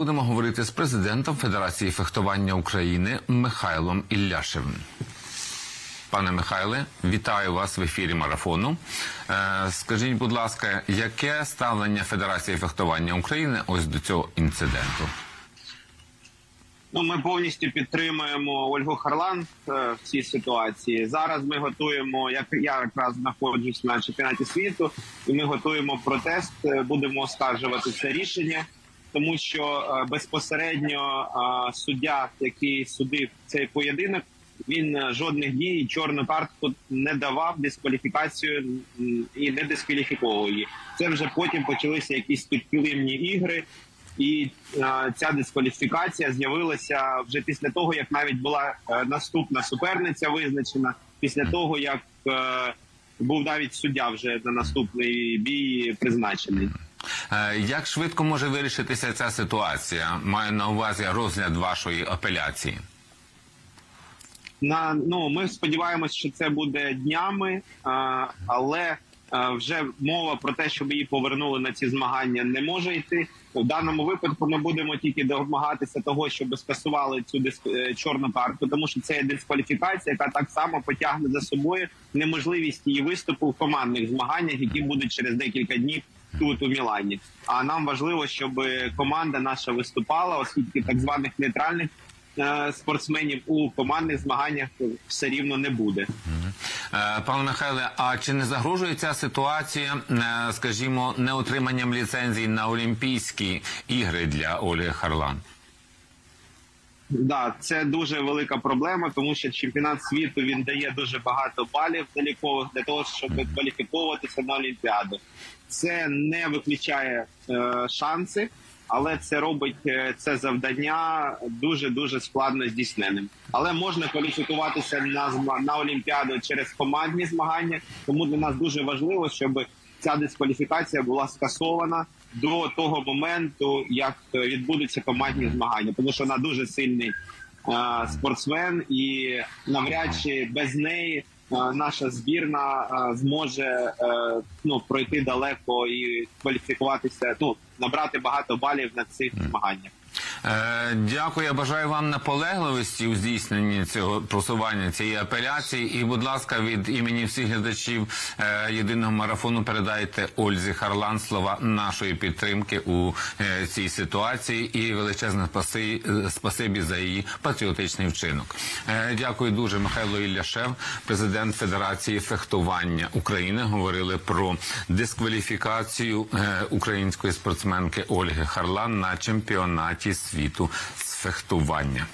Будемо говорити з президентом Федерації фехтування України Михайлом Ілляшевим. Пане Михайле, вітаю вас в ефірі марафону. Е, скажіть, будь ласка, яке ставлення Федерації фехтування України ось до цього інциденту? Ну, ми повністю підтримуємо Ольгу Харлан е, в цій ситуації. Зараз ми готуємо, як я якраз знаходжусь на чемпіонаті світу, і ми готуємо протест. е, Будемо оскаржувати це рішення, тому що е, безпосередньо е, суддя, який судив цей поєдинок, він е, жодних дій, чорну картку не давав дискваліфікацію і не дискваліфіковував її. Це вже потім почалися якісь підкилимні ігри. І е, ця дискваліфікація з'явилася вже після того, як навіть була е, наступна суперниця визначена, після того як е, був навіть суддя вже на наступний бій призначений. Е, як швидко може вирішитися ця ситуація? Маю на увазі розгляд вашої апеляції. На ну ми сподіваємось, що це буде днями, а, але а, вже мова про те, щоб її повернули на ці змагання, не може йти. В даному випадку ми будемо тільки домагатися того, щоб скасували цю диск... е, чорну картку, тому що це є дискваліфікація, яка так само потягне за собою неможливість її виступу в командних змаганнях, які будуть через декілька днів тут у Мілані. А нам важливо, щоб команда наша виступала, оскільки так званих нейтральних е, спортсменів у командних змаганнях все рівно не буде. Е, Пане Михайле, а чи не загрожує ця ситуація, е, скажімо, неотриманням ліцензій на Олімпійські ігри для Олі Харлан? Да, це дуже велика проблема, тому що чемпіонат світу він дає дуже багато балів для того, щоб кваліфіковуватися на Олімпіаду. Це не виключає е, шанси, але це робить е, це завдання дуже дуже складно здійсненим. Але можна кваліфікуватися на на Олімпіаду через командні змагання. Тому для нас дуже важливо, щоб ця дискваліфікація була скасована до того моменту, як е, відбудуться командні змагання, тому що вона дуже сильний е, спортсмен, і навряд чи без неї е, наша збірна е, зможе е, ну пройти далеко і кваліфікуватися. Ну набрати багато балів на цих змаганнях. Е, Дякую. Я бажаю вам наполегливості у здійсненні цього просування цієї апеляції. І, будь ласка, від імені всіх глядачів е, єдиного марафону передайте Ользі Харлан слова нашої підтримки у е, цій ситуації і величезне спаси, спасибі за її патріотичний вчинок. Дякую дуже, Михайло Ілляшев, президент Федерації фехтування України. Говорили про дискваліфікацію української спортсменки Ольги Харлан на чемпіонаті світу з фехтування.